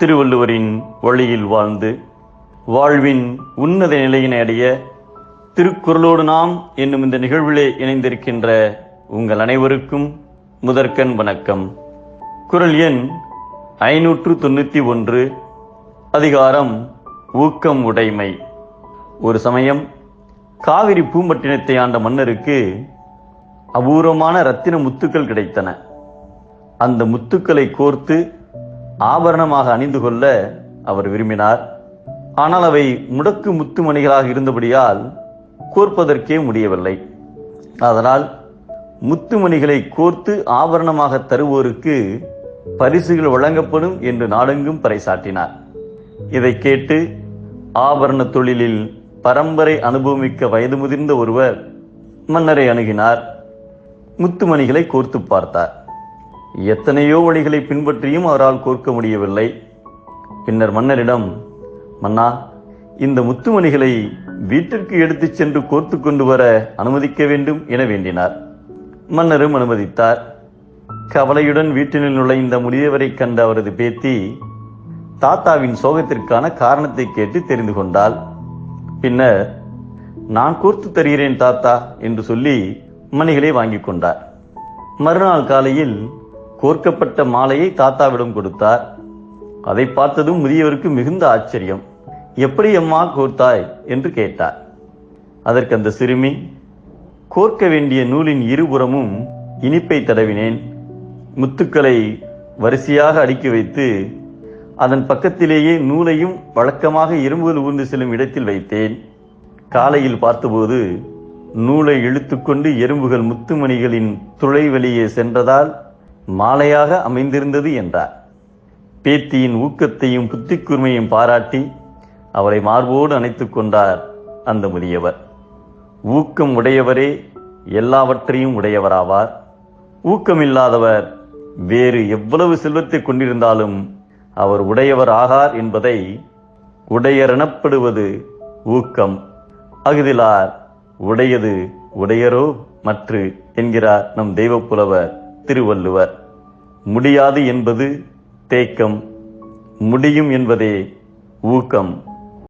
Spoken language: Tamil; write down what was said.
திருவள்ளுவரின் வழியில் வாழ்ந்து வாழ்வின் உன்னத நிலையினை அடைய திருக்குறளோடு நாம் என்னும் இந்த நிகழ்விலே இணைந்திருக்கின்ற உங்கள் அனைவருக்கும் முதற்கண் வணக்கம். குரல் எண் ஐநூற்று தொண்ணூற்றி ஒன்று அதிகாரம் ஊக்கம் உடைமை. ஒரு சமயம் காவிரி பூம்பட்டினத்தை ஆண்ட மன்னருக்கு அபூர்வமான ரத்தின முத்துக்கள் கிடைத்தன. அந்த முத்துக்களை கோர்த்து ஆபரணமாக அணிந்து கொள்ள அவர் விரும்பினார். ஆனால் அவை முடக்கு முத்துமணிகளாக இருந்தபடியால் கோர்ப்பதற்கே முடியவில்லை. அதனால் முத்துமணிகளை கோர்த்து ஆபரணமாக தருவோருக்கு பரிசுகள் வழங்கப்படும் என்று நாடெங்கும் பறைசாட்டினார் இதை கேட்டு ஆபரண தொழிலில் பரம்பரை அனுபவமிக்க வயது முதிர்ந்த ஒருவர் மன்னரை அணுகினார். முத்துமணிகளை கோர்த்து பார்த்தார். எத்தனையோ வழிகளை பின்பற்றியும் அவரால் கோர்க்க முடியவில்லை. பின்னர் மன்னரிடம் மன்னா இந்த முத்துமணிகளை வீட்டிற்கு எடுத்துச் சென்று கோர்த்து கொண்டு வர அனுமதிக்க வேண்டும் என வேண்டினார். மன்னரும் அனுமதித்தார். கவலையுடன் வீட்டினில் நுழைந்த முதியவரை கண்ட அவரது பேத்தி தாத்தாவின் சோகத்திற்கான காரணத்தை கேட்டு தெரிந்து கொண்டாள். பின்னர் நான் கோர்த்து தருகிறேன் தாத்தா என்று சொல்லி மணிகளை வாங்கிக் கொண்டார். மறுநாள் காலையில் கோர்க்கப்பட்ட மாலையை தாத்தாவிடம் கொடுத்தார். அதை பார்த்ததும் முதியவருக்கு மிகுந்த ஆச்சரியம். எப்படி அம்மா கோர்த்தாய்? என்று கேட்டார். அதற்கு அந்த சிறுமி கோர்க்க வேண்டிய நூலின் இருபுறமும் இனிப்பை தடவினேன். முத்துக்களை வரிசையாக அடுக்கி வைத்து அதன் பக்கத்திலேயே நூலையும் வழக்கமாக இரும்புகள் ஊர்ந்து செல்லும் இடத்தில் வைத்தேன். காலையில் பார்த்தபோது நூலை இழுத்துக்கொண்டு எறும்புகள் முத்துமணிகளின் துளை வெளியே சென்றதால் மாலையாக அமைந்திருந்தது என்றார். பேத்தியின் ஊக்கத்தையும் புத்தி கூர்மையும் பாராட்டி அவரை மார்போடு அணைத்துக் கொண்டார் அந்த முதியவர். ஊக்கம் உடையவரே எல்லாவற்றையும் உடையவராவார். ஊக்கமில்லாதவர் வேறு எவ்வளவு செல்வத்தை கொண்டிருந்தாலும் அவர் உடையவர் ஆகார் என்பதை உடையரெனப்படுவது ஊக்கம். அகுதிலார் உடையது உடையரோ மற்று என்கிறார் நம் தெய்வப்புலவர் திருவள்ளுவர். முடியாது என்பது தேக்கம் முடியும் என்பதே ஊக்கம்.